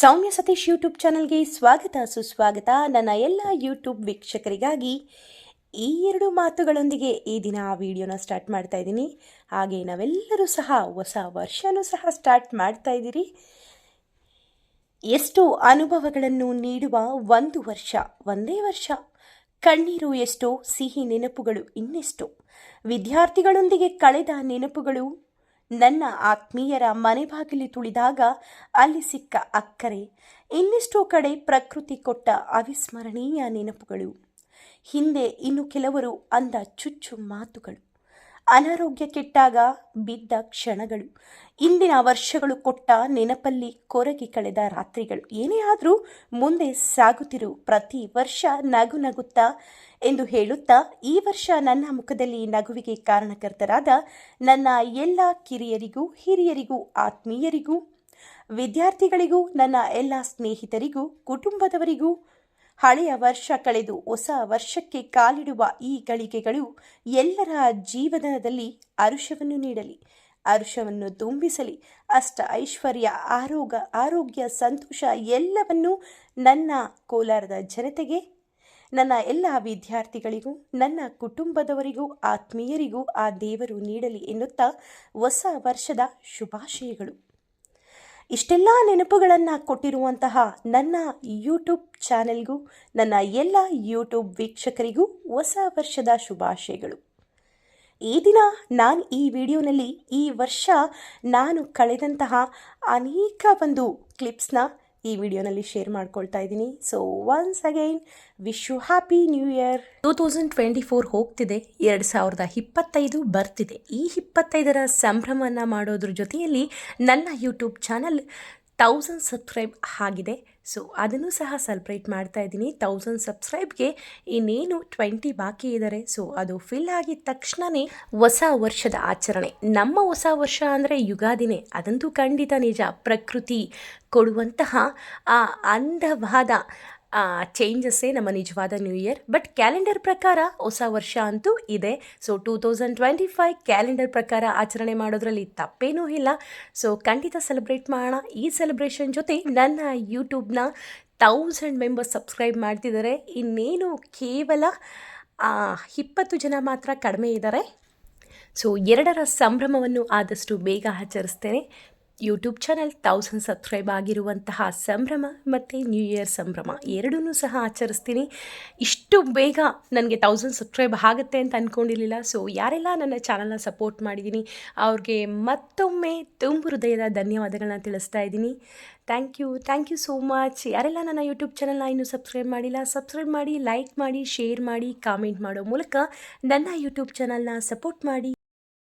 ಸೌಮ್ಯ Satish YouTube ಚಾನಲ್ಗೆ ಸ್ವಾಗತ, ಸುಸ್ವಾಗತ. ನನ್ನ ಎಲ್ಲ ಯೂಟ್ಯೂಬ್ ವೀಕ್ಷಕರಿಗಾಗಿ ಈ ಎರಡು ಮಾತುಗಳೊಂದಿಗೆ ಈ ದಿನ ಆ ವಿಡಿಯೋನ ಸ್ಟಾರ್ಟ್ ಮಾಡ್ತಾ ಇದ್ದೀನಿ. ಹಾಗೆ ನಾವೆಲ್ಲರೂ ಸಹ ಹೊಸ ವರ್ಷನೂ ಸಹ ಸ್ಟಾರ್ಟ್ ಮಾಡ್ತಾ ಇದ್ದೀರಿ. ಎಷ್ಟು ಅನುಭವಗಳನ್ನು ನೀಡುವ ಒಂದು ವರ್ಷ, ಒಂದೇ ವರ್ಷ. ಕಣ್ಣೀರು ಎಷ್ಟೋ, ಸಿಹಿ ನೆನಪುಗಳು ಇನ್ನೆಷ್ಟು. ವಿದ್ಯಾರ್ಥಿಗಳೊಂದಿಗೆ ಕಳೆದ ನೆನಪುಗಳು ನನ್ನ ಆತ್ಮೀಯರ ಮನೆ ಬಾಗಿಲು ತುಳಿದಾಗ ಅಲ್ಲಿ ಸಿಕ್ಕ ಅಕ್ಕರೆ, ಇನ್ನಿಷ್ಟೋ ಕಡೆ ಪ್ರಕೃತಿ ಕೊಟ್ಟ ಅವಿಸ್ಮರಣೀಯ ನೆನಪುಗಳು. ಹಿಂದೆ ಇನ್ನು ಕೆಲವರು ಅಂದ ಚುಚ್ಚು ಮಾತುಗಳು. ಅನಾರೋಗ್ಯ ಕೆಟ್ಟಾಗ ಬಿದ್ದ ಕ್ಷಣಗಳು. ಇಂದಿನ ವರ್ಷಗಳು ಕೊಟ್ಟ ನೆನಪಲ್ಲಿ ಕೊರಗಿ ಕಳೆದ ರಾತ್ರಿಗಳು. ಏನೇ ಆದರೂ ಮುಂದೆ ಸಾಗುತ್ತಿರು. ಪ್ರತಿ ವರ್ಷ ನಗು ನಗುತ್ತಾ ಎಂದು ಹೇಳುತ್ತಾ ಈ ವರ್ಷ ನನ್ನ ಮುಖದಲ್ಲಿ ನಗುವಿಗೆ ಕಾರಣಕರ್ತರಾದ ನನ್ನ ಎಲ್ಲ ಕಿರಿಯರಿಗೂ, ಹಿರಿಯರಿಗೂ, ಆತ್ಮೀಯರಿಗೂ, ವಿದ್ಯಾರ್ಥಿಗಳಿಗೂ, ನನ್ನ ಎಲ್ಲ ಸ್ನೇಹಿತರಿಗೂ, ಕುಟುಂಬದವರಿಗೂ ಹಳೆಯ ವರ್ಷ ಕಳೆದು ಹೊಸ ವರ್ಷಕ್ಕೆ ಕಾಲಿಡುವ ಈ ಗಳಿಗೆಗಳು ಎಲ್ಲರ ಜೀವನದಲ್ಲಿ ಅರುಷವನ್ನು ನೀಡಲಿ. ಅರುಷವನ್ನು ತುಂಬಿಸಲಿ. ಅಷ್ಟ ಐಶ್ವರ್ಯ ಆರೋಗ್ಯ ಆರೋಗ್ಯ, ಸಂತೋಷ ಎಲ್ಲವನ್ನೂ ನನ್ನ ಕೋಲಾರದ ಜನತೆಗೆ, ನನ್ನ ಎಲ್ಲ ವಿದ್ಯಾರ್ಥಿಗಳಿಗೂ, ನನ್ನ ಕುಟುಂಬದವರಿಗೂ, ಆತ್ಮೀಯರಿಗೂ ಆ ದೇವರು ನೀಡಲಿ ಎನ್ನುತ್ತಾ ಹೊಸ ವರ್ಷದ ಶುಭಾಶಯಗಳು. ಇಷ್ಟೆಲ್ಲ ನೆನಪುಗಳನ್ನು ಕೊಟ್ಟಿರುವಂತಹ ನನ್ನ ಯೂಟ್ಯೂಬ್ ಚಾನೆಲ್ಗೂ, ನನ್ನ ಎಲ್ಲ ಯೂಟ್ಯೂಬ್ ವೀಕ್ಷಕರಿಗೂ ಹೊಸ ವರ್ಷದ ಶುಭಾಶಯಗಳು. ಈ ದಿನ ನಾನು ಈ ವಿಡಿಯೋನಲ್ಲಿ ಈ ವರ್ಷ ನಾನು ಕಳೆದಂತಹ ಅನೇಕ ಒಂದು ಕ್ಲಿಪ್ಸ್ನ ಈ ವಿಡಿಯೋನಲ್ಲಿ ಶೇರ್ ಮಾಡ್ಕೊಳ್ತಾ ಇದ್ದೀನಿ. So once again wish you happy new year two thousand twenty four ಹೋಗ್ತಿದೆ. ಎರಡು ಸಾವಿರದ ಇಪ್ಪತ್ತೈದು ಬರ್ತಿದೆ. ಈ ಇಪ್ಪತ್ತೈದರ ಸಂಭ್ರಮವನ್ನು ಮಾಡೋದ್ರ ಜೊತೆಯಲ್ಲಿ ನನ್ನ ಯೂಟ್ಯೂಬ್ ಚಾನಲ್ ತೌಸಂಡ್ ಸಬ್ಸ್ಕ್ರೈಬ್ ಆಗಿದೆ. ಸೊ ಅದನ್ನು ಸಹ ಸೆಲೆಬ್ರೇಟ್ ಮಾಡ್ತಾ ಇದ್ದೀನಿ. ತೌಸಂಡ್ ಸಬ್ಸ್ಕ್ರೈಬ್ಗೆ ಇನ್ನೇನು ಟ್ವೆಂಟಿ ಬಾಕಿ ಇದ್ದಾರೆ ಸೊ ಅದು ಫಿಲ್ ಆಗಿದ ತಕ್ಷಣವೇ ಹೊಸ ವರ್ಷದ ಆಚರಣೆ. ನಮ್ಮ ಹೊಸ ವರ್ಷ ಅಂದರೆ ಯುಗಾದಿನೇ. ಅದಂತೂ ಖಂಡಿತ ನಿಜ. ಪ್ರಕೃತಿ ಕೊಡುವಂತಹ ಆ ಅಂದವಾದ ಚೇಂಜಸ್ಸೇ ನಮ್ಮ ನಿಜವಾದ ನ್ಯೂ ಇಯರ್ ಬಟ್ ಕ್ಯಾಲೆಂಡರ್ ಪ್ರಕಾರ ಹೊಸ ವರ್ಷ ಅಂತೂ ಇದೆ. So two thousand twenty five calendar ಪ್ರಕಾರ ಆಚರಣೆ ಮಾಡೋದ್ರಲ್ಲಿ ತಪ್ಪೇನೂ ಇಲ್ಲ. ಸೊ ಖಂಡಿತ ಸೆಲೆಬ್ರೇಟ್ ಮಾಡೋಣ. ಈ ಸೆಲೆಬ್ರೇಷನ್ ಜೊತೆ ನನ್ನ ಯೂಟ್ಯೂಬ್ನ ತೌಸಂಡ್ ಮೆಂಬರ್ಸ್ ಸಬ್ಸ್ಕ್ರೈಬ್ ಮಾಡ್ತಿದ್ದಾರೆ. ಇನ್ನೇನು ಕೇವಲ ಇಪ್ಪತ್ತು ಜನ ಮಾತ್ರ ಕಡಿಮೆ ಇದ್ದಾರೆ. ಸೊ ಎರಡರ ಸಂಭ್ರಮವನ್ನು ಆದಷ್ಟು ಬೇಗ ಆಚರಿಸ್ತೇನೆ. ಯೂಟ್ಯೂಬ್ ಚಾನಲ್ ತೌಸಂಡ್ ಸಬ್ಸ್ಕ್ರೈಬ್ ಆಗಿರುವಂತಹ ಸಂಭ್ರಮ ಮತ್ತು ನ್ಯೂ ಇಯರ್ ಸಂಭ್ರಮ ಎರಡೂ ಸಹ ಆಚರಿಸ್ತೀನಿ. ಇಷ್ಟು ಬೇಗ ನನಗೆ ತೌಸಂಡ್ ಸಬ್ಸ್ಕ್ರೈಬ್ ಆಗುತ್ತೆ ಅಂತ ಅಂದ್ಕೊಂಡಿರಲಿಲ್ಲ ಸೊ ಯಾರೆಲ್ಲ ನನ್ನ ಚಾನಲ್ನ ಸಪೋರ್ಟ್ ಮಾಡಿದ್ದೀನಿ ಅವ್ರಿಗೆ ಮತ್ತೊಮ್ಮೆ ತುಂಬ ಹೃದಯದ ಧನ್ಯವಾದಗಳನ್ನ ತಿಳಿಸ್ತಾ ಇದ್ದೀನಿ. Thank you thank you so much ಯಾರೆಲ್ಲ ನನ್ನ ಯೂಟ್ಯೂಬ್ ಚಾನಲ್ನ ಇನ್ನೂ ಸಬ್ಸ್ಕ್ರೈಬ್ ಮಾಡಿಲ್ಲ ಸಬ್ಸ್ಕ್ರೈಬ್ ಮಾಡಿ ಲೈಕ್ ಮಾಡಿ ಶೇರ್ ಮಾಡಿ ಕಾಮೆಂಟ್ ಮಾಡೋ ಮೂಲಕ ನನ್ನ ಯೂಟ್ಯೂಬ್ ಚಾನಲ್ನ ಸಪೋರ್ಟ್ ಮಾಡಿ.